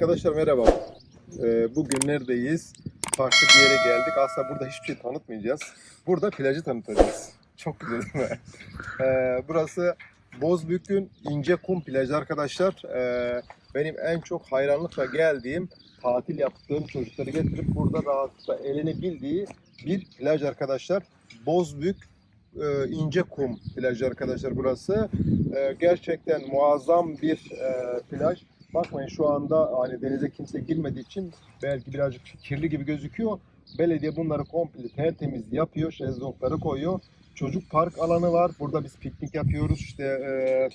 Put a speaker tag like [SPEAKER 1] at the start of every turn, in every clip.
[SPEAKER 1] Arkadaşlar merhaba. Ee, bugün neredeyiz? Farklı bir yere geldik. Aslında burada hiçbir şey tanıtmayacağız. Burada plajı tanıtacağız. Çok güzel değil mi? Ee, burası Bozbük'ün İnce Kum plajı arkadaşlar. Ee, benim en çok hayranlıkla geldiğim, tatil yaptığım çocukları getirip burada rahatlıkla elini bildiği bir plaj arkadaşlar. Bozbük e, İnce Kum plajı arkadaşlar burası. Ee, gerçekten muazzam bir e, plaj. Bakmayın şu anda hani denize kimse girmediği için belki birazcık kirli gibi gözüküyor. Belediye bunları komple tertemiz yapıyor. Şezlongları koyuyor. Çocuk park alanı var. Burada biz piknik yapıyoruz. İşte e,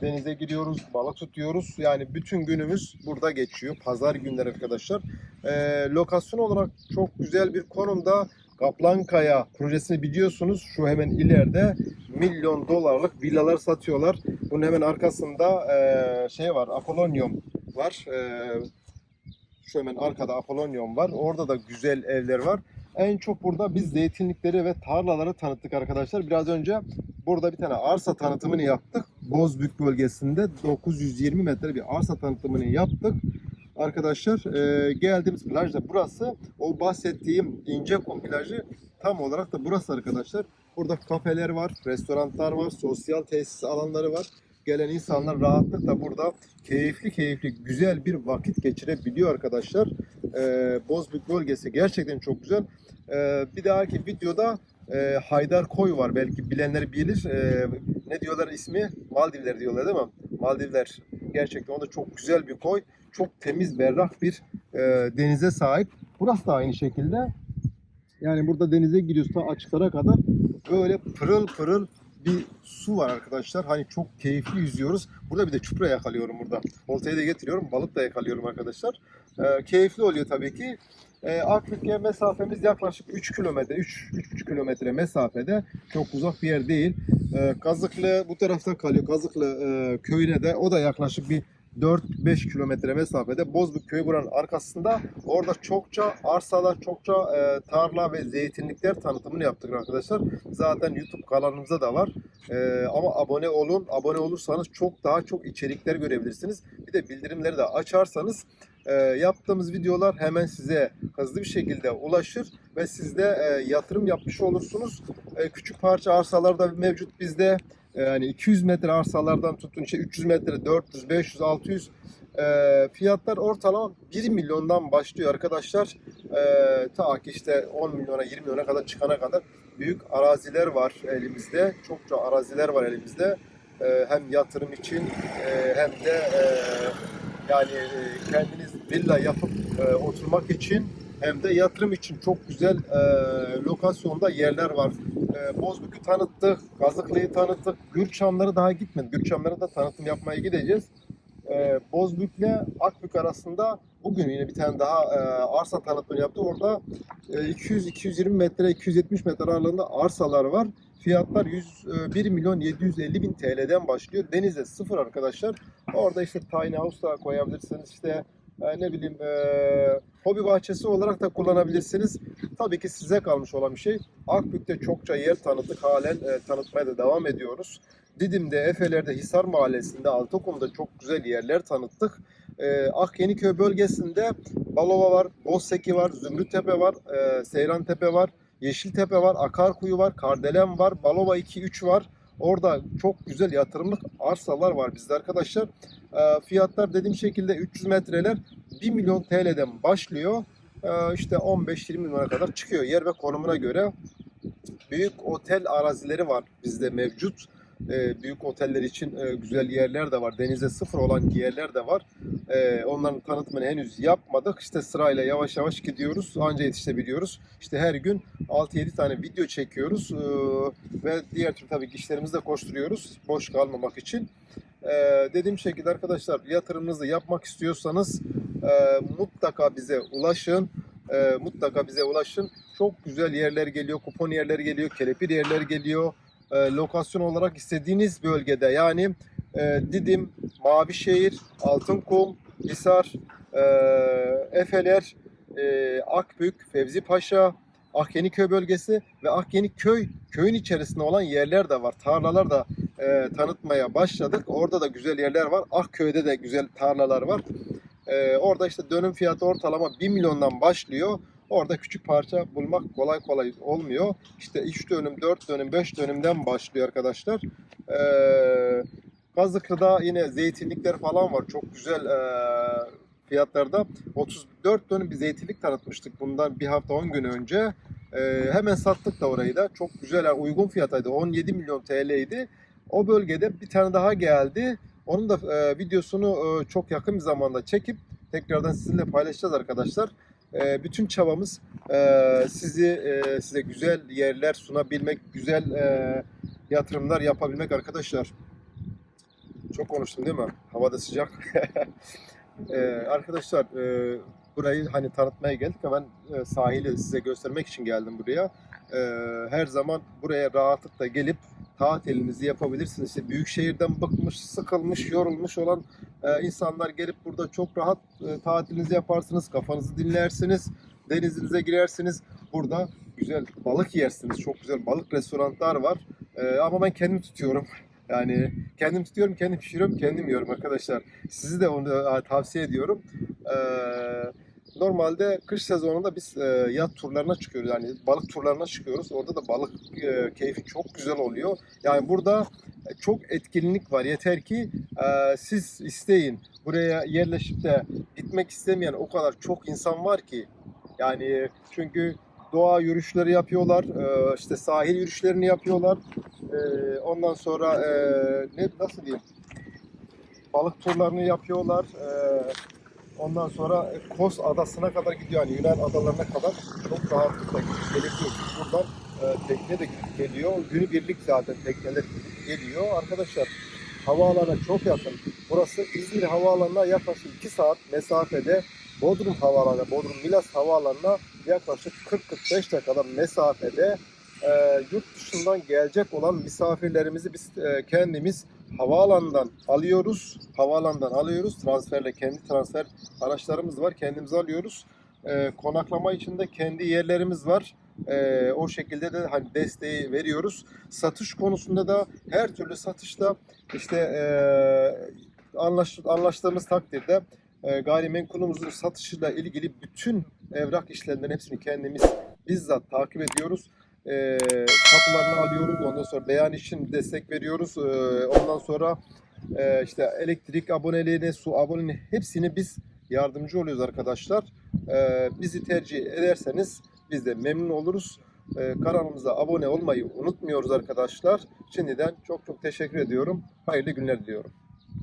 [SPEAKER 1] denize giriyoruz, balık tutuyoruz. Yani bütün günümüz burada geçiyor. Pazar günleri arkadaşlar. E, lokasyon olarak çok güzel bir konumda. Kaplankaya projesini biliyorsunuz. Şu hemen ileride milyon dolarlık villalar satıyorlar. Bunun hemen arkasında e, şey var, Apollonium var. E, şu hemen arkada Apollonium var. Orada da güzel evler var. En çok burada biz zeytinlikleri ve tarlaları tanıttık arkadaşlar. Biraz önce burada bir tane arsa tanıtımını yaptık. Bozbük bölgesinde 920 metre bir arsa tanıtımını yaptık. Arkadaşlar e, geldiğimiz plaj burası. O bahsettiğim ince kum plajı tam olarak da burası arkadaşlar. Burada kafeler var, restoranlar var, sosyal tesis alanları var. Gelen insanlar rahatlıkla burada keyifli keyifli güzel bir vakit geçirebiliyor arkadaşlar. Ee, Bozbük bölgesi gerçekten çok güzel. Ee, bir dahaki videoda e, Haydar Koy var. Belki bilenler bilir. Ee, ne diyorlar ismi? Maldivler diyorlar değil mi? Maldivler. Gerçekten o da çok güzel bir koy. Çok temiz, berrak bir e, denize sahip. Burası da aynı şekilde. Yani burada denize giriyoruz açıklara kadar böyle pırıl pırıl bir su var arkadaşlar. Hani çok keyifli yüzüyoruz. Burada bir de çupra yakalıyorum burada. Oltayı da getiriyorum. Balık da yakalıyorum arkadaşlar. Ee, keyifli oluyor tabii ki. Ee, Akbük'e mesafemiz yaklaşık 3 kilometre, 3-3,5 kilometre mesafede. Çok uzak bir yer değil. Ee, Kazıklı bu tarafta kalıyor. Kazıklı e, köyüne de o da yaklaşık bir 4-5 kilometre mesafede Bozbük köyü buranın arkasında. Orada çokça arsalar, çokça e, tarla ve zeytinlikler tanıtımını yaptık arkadaşlar. Zaten YouTube kanalımızda da var. E, ama abone olun. Abone olursanız çok daha çok içerikler görebilirsiniz. Bir de bildirimleri de açarsanız e, yaptığımız videolar hemen size hızlı bir şekilde ulaşır ve siz de e, yatırım yapmış olursunuz. E, küçük parça arsalar da mevcut bizde. Yani 200 metre arsalardan tutun işte 300 metre, 400, 500, 600 e, fiyatlar ortalama 1 milyondan başlıyor arkadaşlar. E, ta ki işte 10 milyona 20 milyona kadar çıkana kadar büyük araziler var elimizde. Çokça araziler var elimizde. E, hem yatırım için e, hem de e, yani e, kendiniz villa yapıp e, oturmak için hem de yatırım için çok güzel e, lokasyonda yerler var. E, Bozbük'ü tanıttık, Kazıklı'yı tanıttık, Gürçamları daha gitmedik. Gürçamlara da tanıtım yapmaya gideceğiz. E, Bozbük'le Akbük arasında bugün yine bir tane daha e, arsa tanıtımı yaptı. Orada e, 200-220 metre, 270 metre aralığında arsalar var. Fiyatlar 100, e, 1 milyon 750 bin TL'den başlıyor. Denize sıfır arkadaşlar. Orada işte tiny house da koyabilirsiniz. İşte e, ne bileyim e, hobi bahçesi olarak da kullanabilirsiniz. Tabii ki size kalmış olan bir şey. Akbük'te çokça yer tanıttık. Halen e, tanıtmaya da devam ediyoruz. Didim'de, Efeler'de, Hisar Mahallesi'nde, Altıkum'da çok güzel yerler tanıttık. E, Akyeniköy bölgesinde Balova var, Bozseki var, Zümrüttepe var, e, Seyrantepe var, Yeşiltepe var, Akarkuyu var, Kardelen var, Balova 2-3 var. Orada çok güzel yatırımlık arsalar var bizde arkadaşlar. E, fiyatlar dediğim şekilde 300 metreler 1 milyon TL'den başlıyor. E, işte 15-20 milyona kadar çıkıyor yer ve konumuna göre. Büyük otel arazileri var bizde mevcut. E, büyük oteller için e, güzel yerler de var. Denize sıfır olan yerler de var. Onların tanıtımını henüz yapmadık. İşte sırayla yavaş yavaş gidiyoruz. Anca yetişebiliyoruz. İşte her gün 6-7 tane video çekiyoruz. Ve diğer tür tabii ki işlerimizi de koşturuyoruz. Boş kalmamak için. E, dediğim şekilde arkadaşlar yatırımınızı yapmak istiyorsanız e, mutlaka bize ulaşın. E, mutlaka bize ulaşın. Çok güzel yerler geliyor. Kupon yerler geliyor. Kelepir yerler geliyor e, lokasyon olarak istediğiniz bölgede yani e, Didim, Mavişehir, Altınkum, Hisar, e, Efeler, e, Akbük, Fevzi Paşa, Akyeniköy bölgesi ve Akyeniköy köyün içerisinde olan yerler de var. Tarlalar da e, tanıtmaya başladık. Orada da güzel yerler var. Akköy'de de güzel tarlalar var. Ee, orada işte dönüm fiyatı ortalama 1 milyondan başlıyor. Orada küçük parça bulmak kolay kolay olmuyor. İşte 3 dönüm, 4 dönüm, 5 dönümden başlıyor arkadaşlar. Ee, Kazıklı'da yine zeytinlikler falan var. Çok güzel ee, fiyatlarda. 34 dönüm bir zeytinlik tanıtmıştık bundan bir hafta 10 gün önce. Ee, hemen sattık da orayı da. Çok güzel, uygun fiyataydı. 17 milyon TL'ydi. O bölgede bir tane daha geldi. Onun da e, videosunu e, çok yakın bir zamanda çekip tekrardan sizinle paylaşacağız arkadaşlar. E, bütün çabamız e, sizi e, size güzel yerler sunabilmek, güzel e, yatırımlar yapabilmek arkadaşlar. Çok konuştum değil mi? Havada sıcak. e, arkadaşlar e, burayı hani tanıtmaya geldik ama ben e, sahili size göstermek için geldim buraya. E, her zaman buraya rahatlıkla gelip tatilinizi yapabilirsiniz. İşte büyük şehirden bıkmış, sıkılmış, yorulmuş olan e, insanlar gelip burada çok rahat e, tatilinizi yaparsınız, kafanızı dinlersiniz, denizinize girersiniz. Burada güzel balık yersiniz. Çok güzel balık restoranlar var. E, ama ben kendim tutuyorum. Yani kendim tutuyorum, kendim pişiriyorum, kendim yiyorum arkadaşlar. Sizi de onu e, tavsiye ediyorum. E, normalde kış sezonunda biz e, yat turlarına çıkıyoruz. Yani balık turlarına çıkıyoruz. Orada da balık e, keyfi çok güzel oluyor. Yani burada çok etkinlik var. Yeter ki e, siz isteyin. Buraya yerleşip de gitmek istemeyen o kadar çok insan var ki. Yani çünkü doğa yürüyüşleri yapıyorlar. e, işte sahil yürüyüşlerini yapıyorlar. E, ondan sonra e, ne nasıl diyeyim? Balık turlarını yapıyorlar. E, ondan sonra Kos adasına kadar gidiyor. Yani Yunan adalarına kadar çok rahatlıkla gidip Buradan e, tekne de geliyor. Günübirlik zaten tekneler geliyor. Arkadaşlar havaalanına çok yakın. Burası İzmir Havaalanı'na yaklaşık 2 saat mesafede. Bodrum Havaalanı, Bodrum Milas Havaalanı'na yaklaşık 40-45 dakikada mesafede. E, yurt dışından gelecek olan misafirlerimizi biz e, kendimiz havaalanından alıyoruz. Havaalanından alıyoruz. Transferle kendi transfer araçlarımız var. Kendimiz alıyoruz. E, konaklama için de kendi yerlerimiz var. E, o şekilde de hani desteği veriyoruz. Satış konusunda da her türlü satışta işte e, anlaş, anlaştığımız takdirde e, gayrimenkulümüzün satışıyla ilgili bütün evrak işlemlerin hepsini kendimiz bizzat takip ediyoruz. E, kapılarını alıyoruz. Ondan sonra beyan için destek veriyoruz. E, ondan sonra e, işte elektrik aboneliğine, su aboneliğine hepsini biz yardımcı oluyoruz arkadaşlar. E, bizi tercih ederseniz biz de memnun oluruz. E, kanalımıza abone olmayı unutmuyoruz arkadaşlar. Şimdiden çok çok teşekkür ediyorum. Hayırlı günler diliyorum.